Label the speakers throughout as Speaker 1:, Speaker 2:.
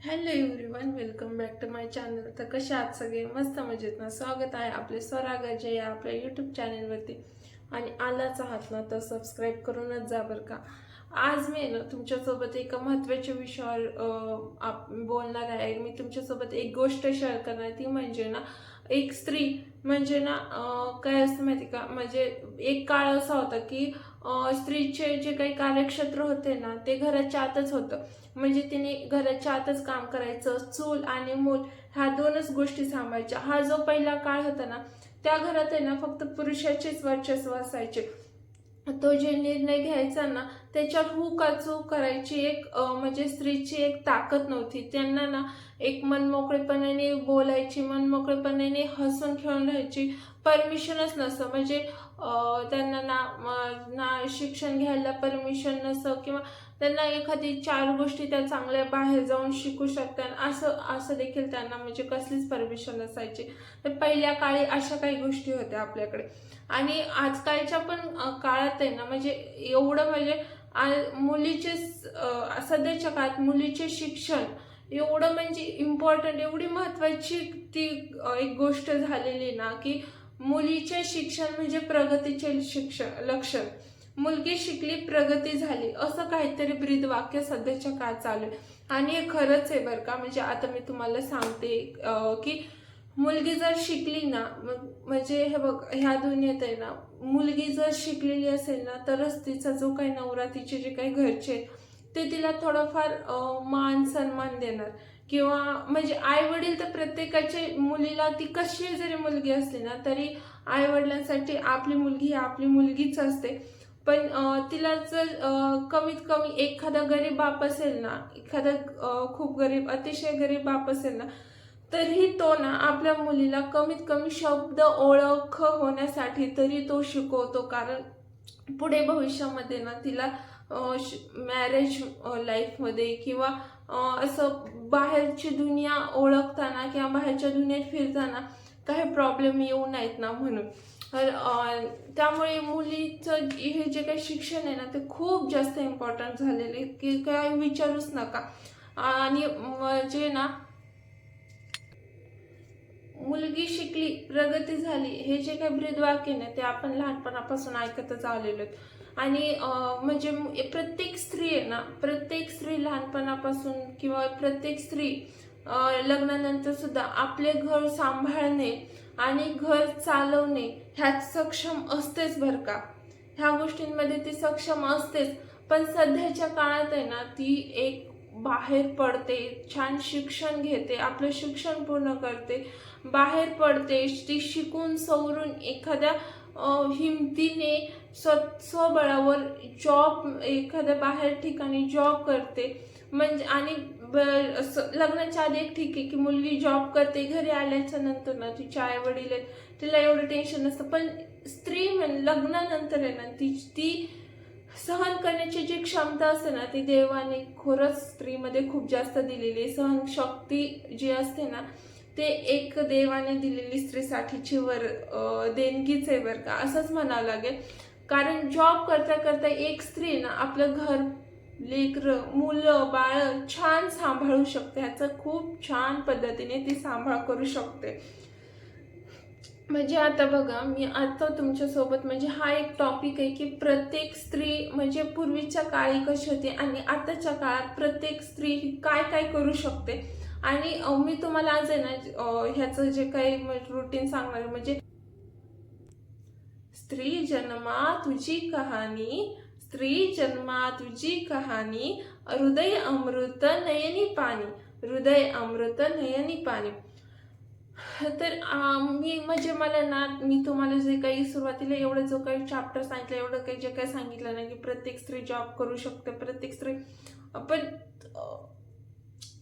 Speaker 1: Hello everyone welcome back to my channel. तर कसे आहात सगळे? मस्त मजेत ना? स्वागत आहे आपले स्वरागाचे या आपल्या यूट्यूब चॅनलवरती आणि आलाच आहात ना तर सबस्क्राईब करूनच जा बरं का. आज मी ना तुमच्यासोबत एका महत्त्वाच्या विषयावर आप बोलणार आहे. मी तुमच्यासोबत एक गोष्ट शेअर करणार ती म्हणजे ना एक स्त्री म्हणजे ना काय असतं माहिती का? म्हणजे एक काळ असा होता की स्त्रीचे जे काही कार्यक्षेत्र होते ना ते घराच्या आतच होतं. म्हणजे तिने घराच्या आतच काम करायचं चूल आणि मूल ह्या दोनच गोष्टी सांभाळायच्या. हा जो पहिला काळ होता ना त्या घरात आहे ना फक्त पुरुषाचेच वर्चस्व असायचे. तो जे निर्णय घ्यायचा ना त्याच्यावर हू करायची एक म्हणजे स्त्रीची एक ताकद नव्हती. त्यांना ना एक मनमोकळेपणाने बोलायची मनमोकळेपणाने हसून खेळून राहायची परमिशनच नसतं. म्हणजे त्यांना ना ना शिक्षण घ्यायला परमिशन नसतं किंवा त्यांना एखादी चार गोष्टी त्या चांगल्या बाहेर जाऊन शिकू शकतात. असं असं देखील त्यांना म्हणजे कसलीच परमिशन नसायची. तर पहिल्या काळी अशा काही गोष्टी होत्या आपल्याकडे. आणि आजकालच्या पण काळात आहे ना म्हणजे एवढं म्हणजे आ- मुलीचे सध्याच्या काळात मुलीचे शिक्षण एवढं म्हणजे इम्पॉर्टंट एवढी महत्वाची ती एक गोष्ट झालेली ना की मुलीचे शिक्षण म्हणजे प्रगतीचे शिक्षण लक्षण. मुलगी शिकली प्रगती झाली. असं काहीतरी ब्रीद वाक्य सध्याच्या काळात चालू आहे. आणि हे खरंच आहे बरं का. म्हणजे आता मी तुम्हाला सांगते की मुलगी जर शिकली ना मग म्हणजे हे बघ ह्या दुनियेत आहे ना मुलगी जर शिकलेली असेल ना तरच तिचा जो काही नवरा तिचे जे काही घरचे ते तिला थोडंफार मान सन्मान देणार. किंवा म्हणजे आई वडील तर प्रत्येकाचे मुलीला ती कशी जरी मुलगी असली ना तरी आई वडिलांसाठी आपली मुलगी ही आपली मुलगीच असते. पण तिला जर कमीत कमी एखादा गरीब बाप असेल ना एखादा खूप गरीब अतिशय गरीब बाप असेल ना तरी तो ना आपल्या मुलीला कमीत कमी शब्द ओळख होण्यासाठी तरी तो शिकवतो. कारण पुढे भविष्यामध्ये ना तिला मॅरेज लाईफमध्ये किंवा असं बाहेरची दुनिया ओळखताना किंवा बाहेरच्या दुनियेत फिरताना काही प्रॉब्लेम येऊ नयेत ना म्हणून. त्यामुळे मुलीचं हे जे काही शिक्षण आहे ना ते खूप जास्त इम्पॉर्टंट झालेले की काय विचारूच नका. आणि जे ना मुलगी शिकली प्रगती झाली हे जे काही ब्रीदवाक्य ना ते आपण लहानपणापासून ऐकतच आलेलो आहोत. आणि म्हणजे प्रत्येक स्त्री आहे ना प्रत्येक स्त्री लहानपणापासून किंवा प्रत्येक स्त्री लग्नानंतर सुद्धा आपले घर सांभाळणे आणि घर चालवणे ह्यात सक्षम असतेच बरं का? ह्या गोष्टींमध्ये ती सक्षम असतेच. पण सध्याच्या काळात आहे ना ती एक बाहेर पडते छान शिक्षण घेते आपलं शिक्षण पूर्ण करते. बाहेर पडते ती शिकून सवरून एखाद्या हिमतीने स्व स्वबळावर जॉब एखाद्या बाहेर ठिकाणी जॉब करते. म्हणजे आणि लग्नाच्या आधी एक ठीक आहे की मुलगी जॉब करते घरी आल्याच्यानंतर ना तिच्या आई वडील आहेत तिला एवढं टेन्शन नसतं. पण स्त्री म्हण लग्नानंतर आहे ना ती ती सहन करण्याची जी क्षमता असते ना ती देवाने खरंच स्त्रीमध्ये खूप जास्त दिलेली आहे. सहन शक्ती जी असते ना ते एक देवाने दिलेली स्त्रीसाठीची वर देणगीच आहे बरं का. असंच म्हणावं लागेल. कारण जॉब करता करता एक स्त्री ना आपलं घर लेकरं मुलं बाळ छान सांभाळू शकते. ह्याचं खूप छान पद्धतीने ती सांभाळ करू शकते. म्हणजे आता बघा मी आता तुमच्यासोबत म्हणजे हा एक टॉपिक आहे की प्रत्येक स्त्री म्हणजे पूर्वीच्या काळी कशी होती आणि आताच्या काळात प्रत्येक स्त्री काय काय करू शकते? आणि मी तुम्हाला आज आहे ना ह्याचं जे काही रुटीन सांगणार म्हणजे स्त्री जन्मा तुझी कहाणी स्त्री जन्मा तुझी कहाणी हृदय अमृत नयनी पाणी हृदय अमृत नयनी पाणी. तर मी म्हणजे मला ना मी तुम्हाला जे काही सुरुवातीला एवढं जो काही चॅप्टर सांगितलं एवढं काही जे काही सांगितलं ना की प्रत्येक स्त्री जॉब करू शकते प्रत्येक स्त्री. पण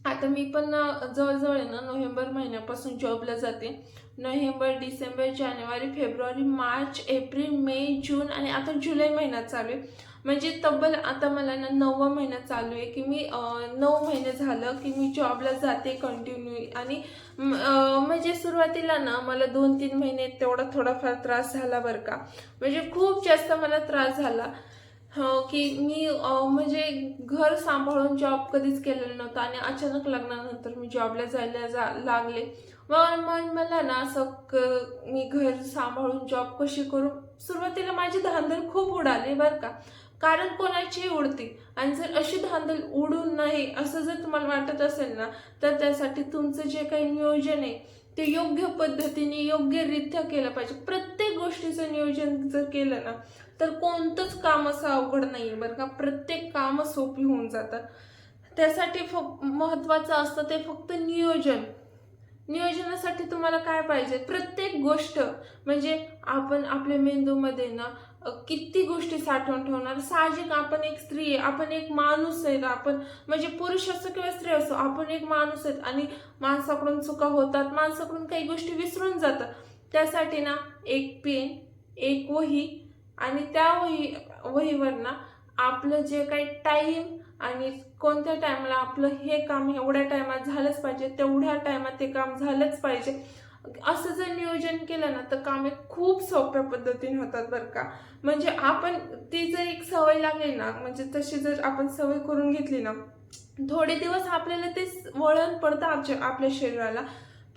Speaker 1: आता मी पण जवळजवळ आहे ना नोव्हेंबर महिन्यापासून जॉबला जाते. नोव्हेंबर डिसेंबर जानेवारी फेब्रुवारी मार्च एप्रिल मे जून आणि आता जुलै महिना चालू आहे. म्हणजे तब्बल आता मला ना नववा महिना चालू आहे की मी नऊ महिने झालं की मी जॉबला जाते कंटिन्यू आणि म्हणजे सुरुवातीला ना मला दोन तीन महिने तेवढा थोडाफार त्रास झाला बरं का. म्हणजे खूप जास्त मला त्रास झाला. हो, की मी म्हणजे घर सांभाळून जॉब कधीच केलेलं नव्हतं आणि अचानक लग्नानंतर मी जॉबला जायला जा लागले. मग मग मला ना असं क मी घर सांभाळून जॉब कशी करू? सुरुवातीला माझी धांदल खूप उडाली बरं का. कारण कोणाचीही उडती. आणि जर अशी धांदल उडू नये असं जर तुम्हाला वाटत असेल ना तर त्यासाठी तुमचं जे काही नियोजन आहे ते योग्य पद्धतीने योग्यरित्या केलं पाहिजे. प्रत्येक गोष्टीचं नियोजन जर केलं ना तर कोणतंच काम असं अवघड नाही आहे बरं का. प्रत्येक कामं सोपी होऊन जातात. त्यासाठी फ महत्त्वाचं असतं ते फक्त नियोजन. नियोजनासाठी तुम्हाला काय पाहिजे? प्रत्येक गोष्ट म्हणजे आपण आपल्या मेंदूमध्ये ना किती गोष्टी साठवून ठेवणार? साहजिक आपण एक स्त्री आहे आपण एक माणूस आहे आपण म्हणजे पुरुष असो किंवा स्त्री असो आपण एक माणूस आहेत आणि माणसाकडून चुका होतात माणसाकडून काही गोष्टी विसरून जातात. त्यासाठी ना एक पेन एक वही आणि त्या वही वहीवर ना आपलं जे काही टाईम आणि कोणत्या टायमाला आपलं हे काम एवढ्या टायमात झालंच पाहिजे तेवढ्या टायमात ते काम झालंच पाहिजे. असं जर नियोजन केलं ना तर कामे खूप सोप्या पद्धतीने होतात बरं का. म्हणजे आपण ती जर एक सवय लागली ना म्हणजे तशी जर आपण सवय करून घेतली ना थोडे दिवस आपल्याला ते वळण पडतं आमच्या आपल्या शरीराला.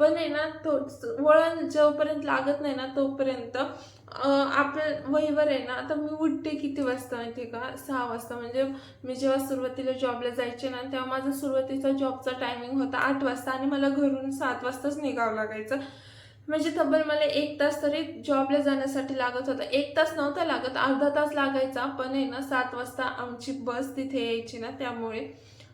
Speaker 1: पण आहे ना तो वळण जोपर्यंत लागत नाही ना तोपर्यंत आपलं वहीवर आहे ना आता मी उठते किती वाजता माहिती का? सहा वाजता. म्हणजे मी जेव्हा सुरुवातीला जॉबला जायचे ना तेव्हा माझा सुरुवातीचा जॉबचा टायमिंग होता आठ वाजता आणि मला घरून सात वाजताच निघावं लागायचं. म्हणजे तब्बल मला एक तास तरी जॉबला जाण्यासाठी लागत होता. एक तास नव्हता लागत अर्धा तास लागायचा. पण आहे ना सात वाजता आमची बस तिथे यायची ना त्यामुळे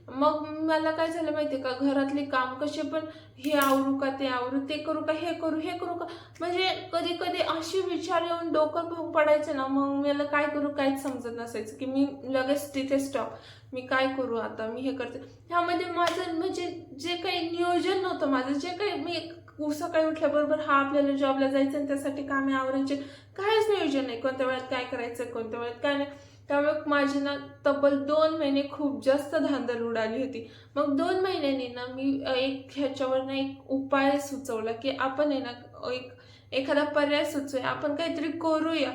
Speaker 1: मग मला काय झालं माहिती का? घरातले काम कसे पण हे आवरू का ते आवरू ते करू का हे करू हे करू का? म्हणजे कधी कधी असे विचार येऊन डोकं भाऊ पडायचे ना मग मला काय करू काहीच समजत नसायचं की मी लगेच तिथे स्टॉप मी काय करू आता? मी हे करते. ह्यामध्ये माझं म्हणजे जे काही नियोजन नव्हतं माझं जे काही मी सकाळी उठल्याबरोबर हा आपल्याला जॉबला जायचं आणि त्यासाठी कामे आवरायचे काहीच नियोजन नाही. कोणत्या वेळात काय करायचं कोणत्या वेळात काय नाही. त्यामुळे माझी ना तब्बल दोन महिने खूप जास्त धांदल उडाली होती. मग दोन महिन्यांनी ना मी एक ह्याच्यावर ना एक उपाय सुचवला की आपण आहे ना एक एखादा पर्याय सुचूया आपण काहीतरी करूया.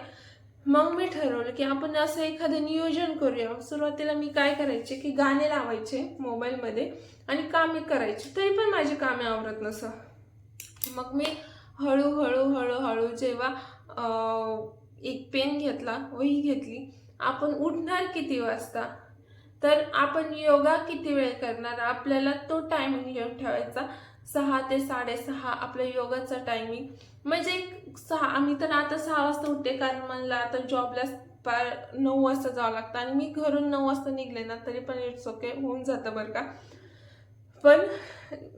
Speaker 1: मग मी ठरवलं की आपण असं एखादं नियोजन करूया. सुरुवातीला मी काय करायचे की गाणे लावायचे मोबाईलमध्ये आणि कामे करायची. तरी पण माझी कामे आवरत नसं. मग मी हळूहळू हळूहळू जेव्हा एक पेन घेतला वही घेतली आपण उठणार किती वाजता? तर आपण योगा किती वेळ करणार? आपल्याला तो टायमिंग घेऊन ठेवायचा. सहा ते साडेसहा आपल्या योगाचा टायमिंग म्हणजे सहा आम्ही तर आता सहा वाजता उठते कारण मला आता जॉबला पार नऊ वाजता जावं लागतं आणि मी घरून नऊ वाजता निघले ना तरी पण इट्स ओके होऊन जातं बरं का. पण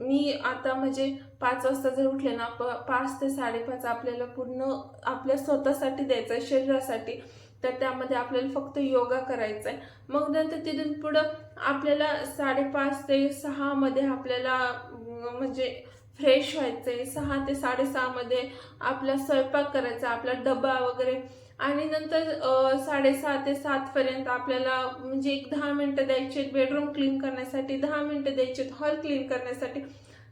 Speaker 1: मी आता म्हणजे पाच वाजता जर उठले ना प पाच ते साडेपाच आपल्याला पूर्ण आपल्या स्वतःसाठी द्यायचं आहे शरीरासाठी. तर त्यामध्ये आपल्याला फक्त योगा करायचा आहे मग नंतर तिथून पुढं आपल्याला साडेपाच ते सहामध्ये आपल्याला म्हणजे फ्रेश व्हायचं आहे सहा ते साडेसहामध्ये आपला स्वयंपाक करायचा आपला डबा वगैरे. आणि नंतर साडेसहा ते सातपर्यंत आपल्याला म्हणजे एक दहा मिनटं द्यायचे बेडरूम क्लीन करण्यासाठी दहा मिनटं द्यायचे हॉल क्लीन करण्यासाठी.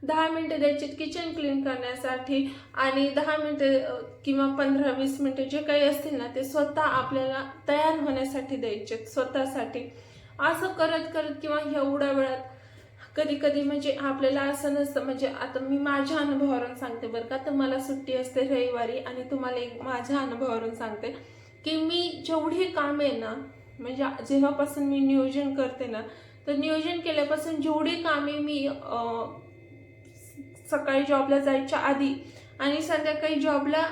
Speaker 1: दहा मिनटं द्यायचे किचन क्लीन करण्यासाठी आणि दहा मिनटं किंवा पंधरा वीस मिनटं जे काही असतील ना ते स्वतः आपल्याला तयार होण्यासाठी द्यायचे स्वतःसाठी. असं करत करत किंवा एवढ्या वेळात कधी कधी म्हणजे आपल्याला असं नसतं म्हणजे आता मी माझ्या अनुभवावरून सांगते बरं का तर मला सुट्टी असते रविवारी आणि तुम्हाला एक माझ्या अनुभवावरून सांगते की मी जेवढी कामे ना म्हणजे जेव्हापासून मी नियोजन करते ना तर नियोजन केल्यापासून जेवढी कामे मी सकाळी जॉबला जायच्या आधी आणि संध्याकाळी जॉबला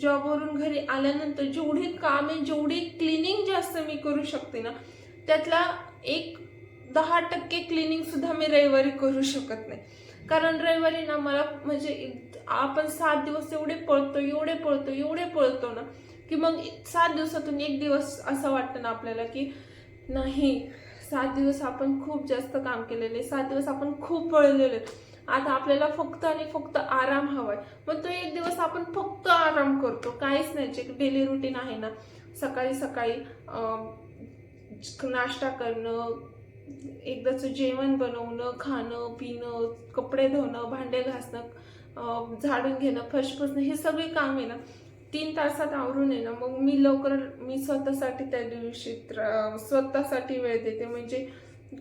Speaker 1: जॉबवरून घरी आल्यानंतर जेवढी कामे जेवढी क्लिनिंग जास्त मी करू शकते ना त्यातला एक दहा टक्के क्लिनिंगसुद्धा मी रविवारी करू शकत नाही. कारण रविवारी ना मला म्हणजे आपण सात दिवस एवढे पळतो एवढे पळतो एवढे पळतो ना की मग सात दिवसातून एक दिवस असं वाटतं ना आपल्याला की नाही सात दिवस आपण खूप जास्त काम केलेले सात दिवस आपण खूप पळलेले. आता आपल्याला फक्त आणि फक्त आराम हवाय. मग तो एक दिवस आपण फक्त आराम करतो. काहीच नाही. जे डेली रुटीन आहे ना सकाळी सकाळी नाश्ता करणं एकदाचं जेवण बनवणं खाणं पिणं कपडे धुणं भांडे घासणं झाडून घेणं फरशी पुसणं हे सगळे काम आहे ना तीन तासात आवरून आहे ना मग मी लवकर मी स्वतःसाठी त्या दिवशी स्वतःसाठी वेळ देते. म्हणजे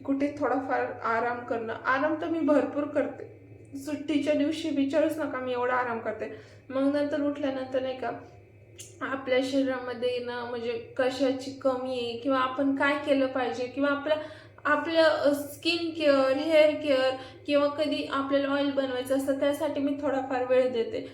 Speaker 1: कुठे थोडाफार आराम करणं. आराम तर मी भरपूर करते. सुट्टीच्या दिवशी विचारूच नका मी एवढा आराम करते. मग नंतर उठल्यानंतर नाही का आपल्या शरीरामध्ये ना म्हणजे कशाची कमी आहे किंवा आपण काय केलं पाहिजे किंवा आपल्या आपलं स्किन केअर हेअर केअर किंवा कधी आपल्याला ऑइल बनवायचं असतं त्यासाठी मी थोडाफार वेळ देते.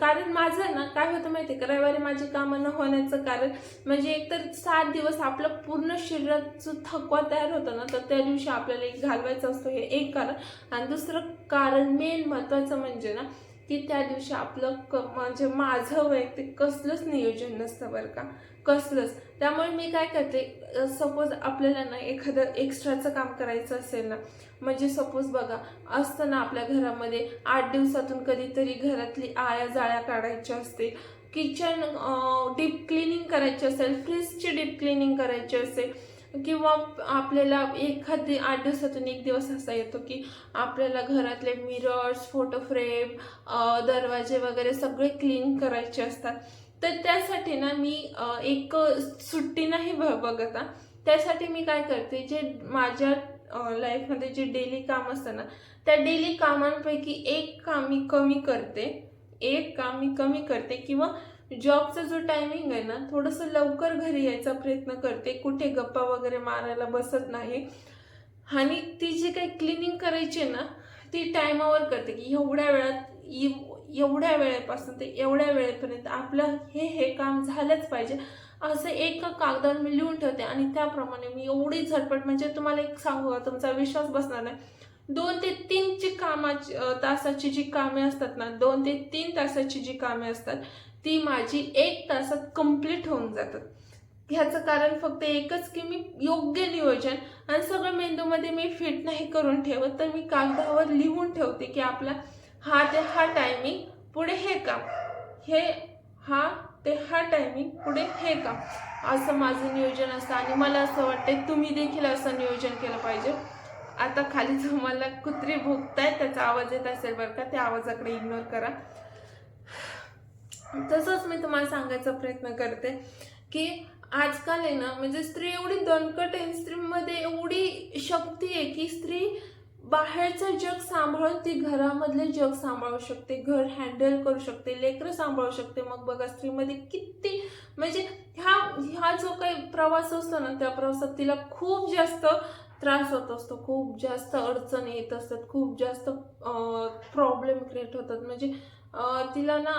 Speaker 1: कारण माझं ना काय होतं माहिती आहे का? रविवारी माझी कामं न होण्याचं कारण म्हणजे एकतर सात दिवस आपलं पूर्ण शरीराचं थकवा तयार होतं ना तर त्या दिवशी आपल्याला एक घालवायचं असतं हे एक कारण. आणि दुसरं कारण मेन महत्त्वाचं म्हणजे ना की त्या दिवशी आपलं क म्हणजे माझं वैयक्तिक कसलंच नियोजन नसतं बरं का. कसलंच. त्यामुळे मी काय करते सपोज आपल्याला ना एखादं एक्स्ट्राचं काम करायचं असेल ना म्हणजे सपोज बघा असतं ना आपल्या घरामध्ये आठ दिवसातून कधीतरी घरातली आया जाळ्या काढायच्या असतील किचन डीप क्लिनिंग करायची असेल फ्रीजची डीप क्लिनिंग करायची असेल किंवा आपल्याला एखादी आठ दिवसातून एक दिवस असा येतो की आपल्याला घरातले मिरर्स फोटो फ्रेम दरवाजे वगैरे सगळे क्लीन करायचे असतात. तर त्यासाठी ना मी एक सुट्टी नाही ब बघत त्यासाठी मी काय करते जे माझ्या लाईफमध्ये जे डेली काम असतं ना त्या डेली कामांपैकी एक काम मी कमी करते एक काम मी कमी करते किंवा जॉबचा जो टायमिंग आहे ना थोडंसं लवकर घरी यायचा प्रयत्न करते. कुठे गप्पा वगैरे मारायला बसत नाही. आणि ती जी काही क्लिनिंग करायची आहे ना ती टायमावर करते. की एवढ्या वेळात एवढ्या वेळेपासून ते एवढ्या वेळेपर्यंत आपलं हे हे काम झालंच पाहिजे. असं एका कागदावर मी लिहून ठेवते आणि त्याप्रमाणे मी एवढी झटपट म्हणजे तुम्हाला एक सांगू का तुमचा विश्वास बसणार नाही. दोन ते तीनची कामाची तासाची जी कामे असतात ना दोन ते तीन तासाची जी कामे असतात ती माझी एक तासात कंप्लीट होऊन जातात. ह्याचं कारण फक्त एकच की मी योग्य नियोजन आणि सगळं मेंदूमध्ये मी फिट नाही करून ठेवत तर मी कागदावर लिहून ठेवते की आपला हा ते हा टायमिंग पुढे हे काम. हे हा ते हा टायमिंग पुढे हे काम. असं माझं नियोजन असतं आणि मला असं वाटतं तुम्ही देखील असं नियोजन केलं पाहिजे. आता खाली तुम्हाला कुत्री भोगताय त्याचा आवाज येत असेल बरं का त्या आवाजाकडे इग्नोर करा. तसंच मी तुम्हाला सांगायचा प्रयत्न करते की आजकाल आहे ना म्हणजे स्त्री एवढी दणकट आहे स्त्रीमध्ये एवढी शक्ती आहे की स्त्री बाहेरचं जग सांभाळून ती घरामधले जग सांभाळू शकते घर हँडल करू शकते लेकरं सांभाळू शकते. मग बघा स्त्रीमध्ये किती म्हणजे ह्या हा जो काही प्रवास असतो ना त्या प्रवासात तिला खूप जास्त त्रास होत असतो खूप जास्त अडचण येत असतात खूप जास्त प्रॉब्लेम क्रिएट होतात. म्हणजे तिला ना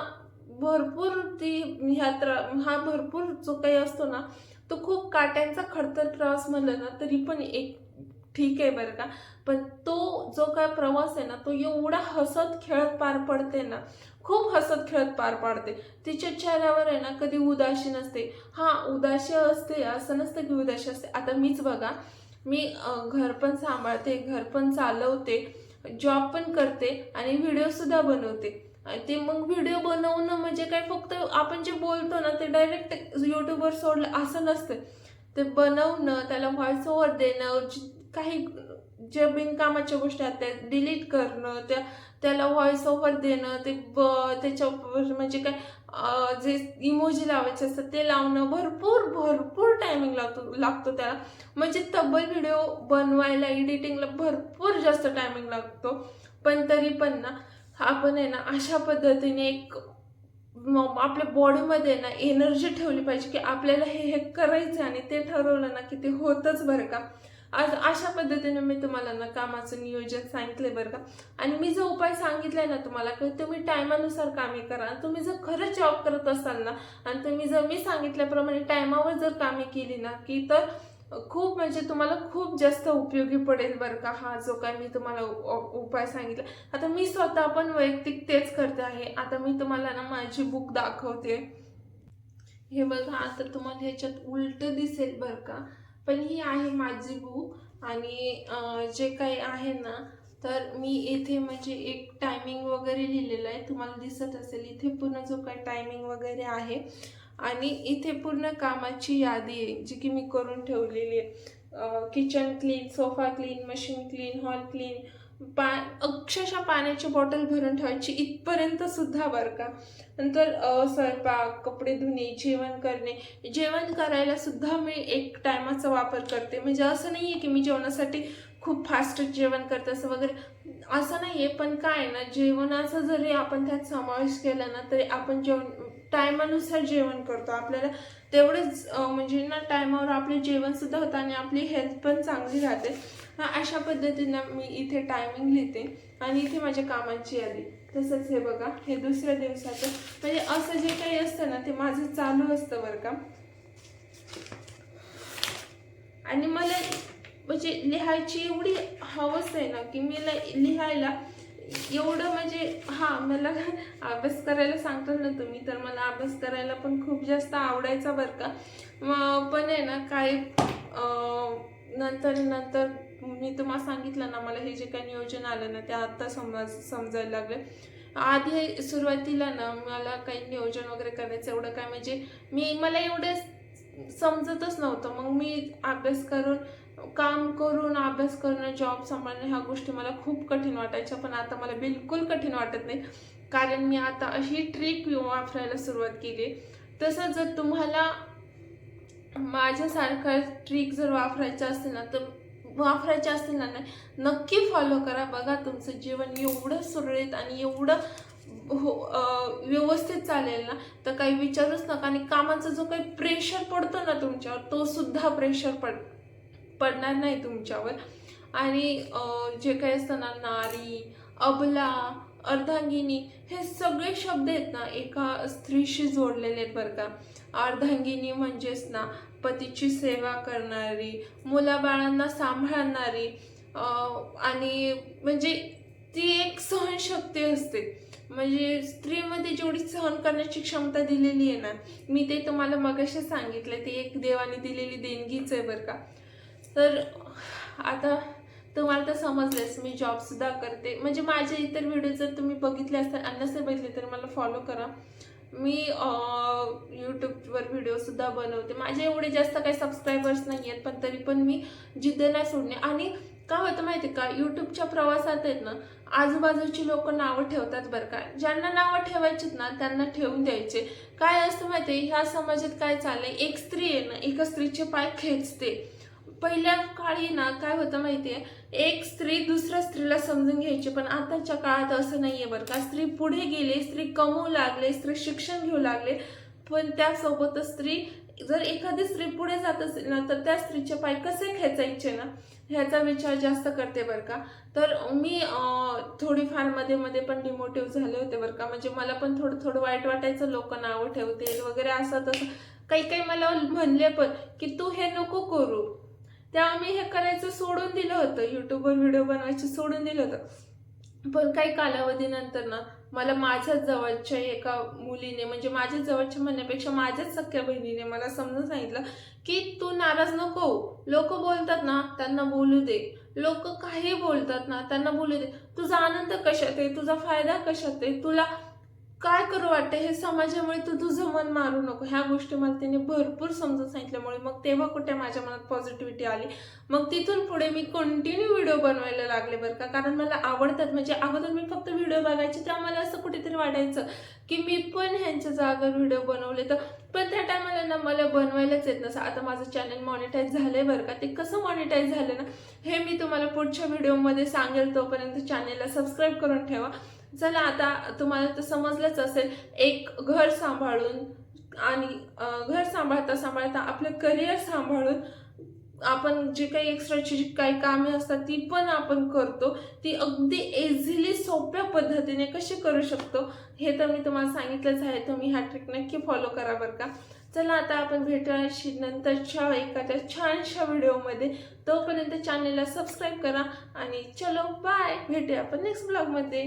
Speaker 1: भरपूर ती ह्या त्रा हा भरपूर जो काही असतो ना तो खूप काट्यांचा खडतर प्रवास म्हणलं ना तरी पण एक ठीक आहे बरं का. पण तो जो काय प्रवास आहे ना तो एवढा हसत खेळत पार पडते ना खूप हसत खेळत पार पाडते. तिच्या चेहऱ्यावर आहे ना कधी उदाशी नसते. हा उदाशी असते असं नसतं की उदाशी असते. आता मीच बघा मी घर पण सांभाळते घर पण चालवते जॉब पण करते आणि व्हिडिओसुद्धा बनवते. ते मग व्हिडिओ बनवणं म्हणजे काय फक्त आपण जे बोलतो ना ते डायरेक्ट यूट्यूबवर सोडलं असं नसतं. ते बनवणं त्याला व्हॉइस ओव्हर देणं जी- काही जे बिनकामाच्या गोष्टी आहेत त्या डिलीट करणं त्या त्याला व्हॉइस ओव्हर देणं ते ब त्याच्यावर म्हणजे काय जे इमोजी लावायचे असतात ते लावणं भरपूर भरपूर टायमिंग लागतो लागतो त्याला. म्हणजे तब्बल व्हिडिओ बनवायला एडिटिंगला भरपूर जास्त टायमिंग लागतो. पण तरी पण ना आपण आहे ना अशा पद्धतीने एक म- आपल्या बॉडीमध्ये ना एनर्जी ठेवली पाहिजे की आपल्याला हे हे करायचं आहे आणि ते ठरवलं ना की ते होतच बरं का. आज अशा पद्धतीने मी तुम्हाला ना कामाचं नियोजन सांगितलंय बरं का. आणि मी जो उपाय सांगितलाय ना तुम्हाला की तुम्ही टायमानुसार कामे करा आणि तुम्ही जर खरंच जॉब करत असाल ना आणि तुम्ही जर मी सांगितल्याप्रमाणे टायमावर जर कामे केली ना की तर खूप म्हणजे तुम्हाला खूप जास्त उपयोगी पडेल बरं का हा जो काय मी तुम्हाला उपाय सांगितला. आता मी स्वतः पण वैयक्तिक तेच करते आहे. आता मी तुम्हाला ना माझी बुक दाखवते. हे बघा आता तुम्हाला ह्याच्यात उलट दिसेल बरं का. पण ही आहे माझी बुक आणि जे काही आहे ना तर मी इथे म्हणजे एक टायमिंग वगैरे लिहिलेलं आहे. तुम्हाला दिसत असेल इथे पूर्ण जो काही टायमिंग वगैरे आहे आणि इथे पूर्ण कामाची यादी आहे जी की मी करून ठेवलेली आहे. Kitchen clean sofa clean machine clean hall clean पा अक्षरशः पाण्याची बॉटल भरून ठेवायची इथपर्यंत सुद्धा बरं का. नंतर स्वयंपाक कपडे धुणे जेवण करणे जेवण करायला सुद्धा मी एक टायमाचा वापर करते. म्हणजे असं नाही आहे की मी जेवणासाठी खूप फास्ट जेवण करते असं वगैरे. असं नाही आहे पण काय ना जेवणाचा जरी आपण त्यात समावेश केला ना तरी आपण जेवण टायमानुसार जेवण करतो. आपल्याला तेवढेच म्हणजे ना टायमावर आपले जेवणसुद्धा होतं आणि आपली हेल्थ पण चांगली राहते. अशा पद्धतीनं मी इथे टायमिंग लिहिते आणि इथे माझ्या कामाची यादी. तसंच हे बघा हे दुसऱ्या दिवसाचं. म्हणजे असं जे काही असतं ना ते माझं चालू असतं बरं का. आणि मला म्हणजे लिहायची एवढी हवस आहे ना की मी लिहायला एवढं म्हणजे हां मला अभ्यास करायला सांगताल ना तुम्ही तर मला अभ्यास करायला पण खूप जास्त आवडायचा बरं का. मग पण आहे ना काही नंतर नंतर मी तुम्हाला सांगितलं ना मला हे जे काही नियोजन आलं ना ते आत्ता समज समजायला लागले. आधी सुरुवातीला ना मला काही नियोजन वगैरे करायचं एवढं काय म्हणजे मी मला एवढं समजतच नव्हतं. मग मी अभ्यास करून काम करून अभ्यास करणं जॉब सांभाळणं ह्या गोष्टी मला खूप कठीण वाटायच्या पण आता मला बिलकुल कठीण वाटत नाही. कारण मी आता अशी ट्रिक वापरायला सुरुवात केली. तसं जर तुम्हाला माझ्यासारखं ट्रिक जर वापरायचं असेल ना तर वापरायचे असतील ना नक्की फॉलो करा. बघा तुमचं जीवन एवढं सुरळीत आणि एवढं हो व्यवस्थित चालेल ना तर काही विचारूच नका. आणि कामाचा जो काही प्रेशर पडतो ना तुमच्यावर तो सुद्धा प्रेशर पड पडणार नाही तुमच्यावर. आणि जे काही असतं ना नारी अबला अर्धांगिनी हे सगळे शब्द आहेत ना एका स्त्रीशी जोडलेले आहेत बरं का. अर्धांगिनी म्हणजेच ना पतीची सेवा करणारी मुलाबाळांना सांभाळणारी आणि म्हणजे ती एक सहनशक्ती असते. म्हणजे स्त्रीमध्ये जेवढी सहन करण्याची क्षमता दिलेली आहे ना मी ते तुम्हाला मगाशी सांगितलं ती एक देवाने दिलेली देणगीच आहे बरं का. तर आता तुम्हाला तर समजलेच मी जॉबसुद्धा करते. म्हणजे माझे इतर व्हिडिओ जर तुम्ही बघितले असतात आणि नसेल बघितले तर मला फॉलो करा. मी यूट्यूबवर व्हिडिओसुद्धा बनवते. माझे एवढे जास्त काही सबस्क्रायबर्स नाही आहेत पण तरी पण मी जिद्द नाही सोडणे. आणि काय होतं माहिती आहे का यूट्यूबच्या प्रवासात आहेत ना आजूबाजूची लोक नावं ठेवतात बरं का. ज्यांना नावं ठेवायचीत ना त्यांना ठेवून द्यायचे. काय असतं माहिती आहे ह्या समाजात काय चाललंय? एक स्त्री आहे ना एका स्त्रीचे पाय खेचते. पहिल्या काळी ना काय होतं माहितीये? एक स्त्री दुसऱ्या स्त्रीला समजून घ्यायची पण आताच्या काळात असं नाही आहे बरं का. स्त्री पुढे गेली स्त्री कमवू लागले स्त्री शिक्षण घेऊ लागले पण त्यासोबतच स्त्री जर एखादी स्त्री पुढे जात असेल ना तर त्या स्त्रीचे पाय कसे खेचायचे ना? ह्याचा विचार जास्त करते बरं का. तर मी थोडीफारमध्ये मध्ये पण डिमोटिव्ह झाले होते बरं का. म्हणजे मला पण थोडं थोडं वाईट वाटायचं लोक नावं ठेवतील वगैरे असं तसं. काही काही मला म्हणले पण की तू हे नको करू. तेव्हा मी हे करायचं सोडून दिलं होतं. युट्यूबवर व्हिडिओ बनवायचं सोडून दिलं होतं. पण काही कालावधीनंतर ना मला माझ्याच जवळच्या एका मुलीने म्हणजे माझ्याच जवळच्या म्हणण्यापेक्षा माझ्याच सख्या बहिणीने मला समजून सांगितलं की तू नाराज नको लोक बोलतात ना त्यांना बोलू दे. लोक काही बोलतात ना त्यांना बोलू दे. तुझा आनंद कशात आहे? तुझा फायदा कशात आहे? तुला काय करू वाटतं? हे समाजामुळे तू तुझं मन मारू नको. ह्या गोष्टी मला त्याने भरपूर समजून सांगितल्यामुळे मग तेव्हा कुठे माझ्या मनात पॉझिटिव्हिटी आली? मग तिथून पुढे मी कंटिन्यू व्हिडिओ बनवायला लागले बरं का? कारण मला आवडतात. म्हणजे अगोदर मी फक्त व्हिडिओ बघायचे तेव्हा मला असं कुठेतरी वाटायचं की मी पण ह्यांच्या जागेवर व्हिडिओ बनवले तर पण त्या टायमाला ना मला बनवायलाच येत नसं. आता माझं चॅनल मॉनिटाईज झालंय बरं का. ते कसं मॉनिटाईज झालं ना हे मी तुम्हाला पुढच्या व्हिडिओमध्ये सांगेल तोपर्यंत चॅनेलला सबस्क्राईब करून ठेवा. चला आता तुम्हाला तर समजलंच असेल एक घर सांभाळून आणि घर सांभाळता सांभाळता आपलं करिअर सांभाळून आपण जे काही एक्स्ट्राची जी काही कामे असतात ती पण आपण करतो. ती अगदी एझिली सोप्या पद्धतीने कशी करू शकतो हे तर मी तुम्हाला सांगितलंच आहे. तुम्ही हा ट्रिक नक्की फॉलो करा बरं का. चला आता आपण भेटूयाशी नंतरच्या एखाद्या छानशा व्हिडिओमध्ये. तोपर्यंत चॅनलला सबस्क्राईब करा आणि चलो बाय भेटूया आपण नेक्स्ट ब्लॉगमध्ये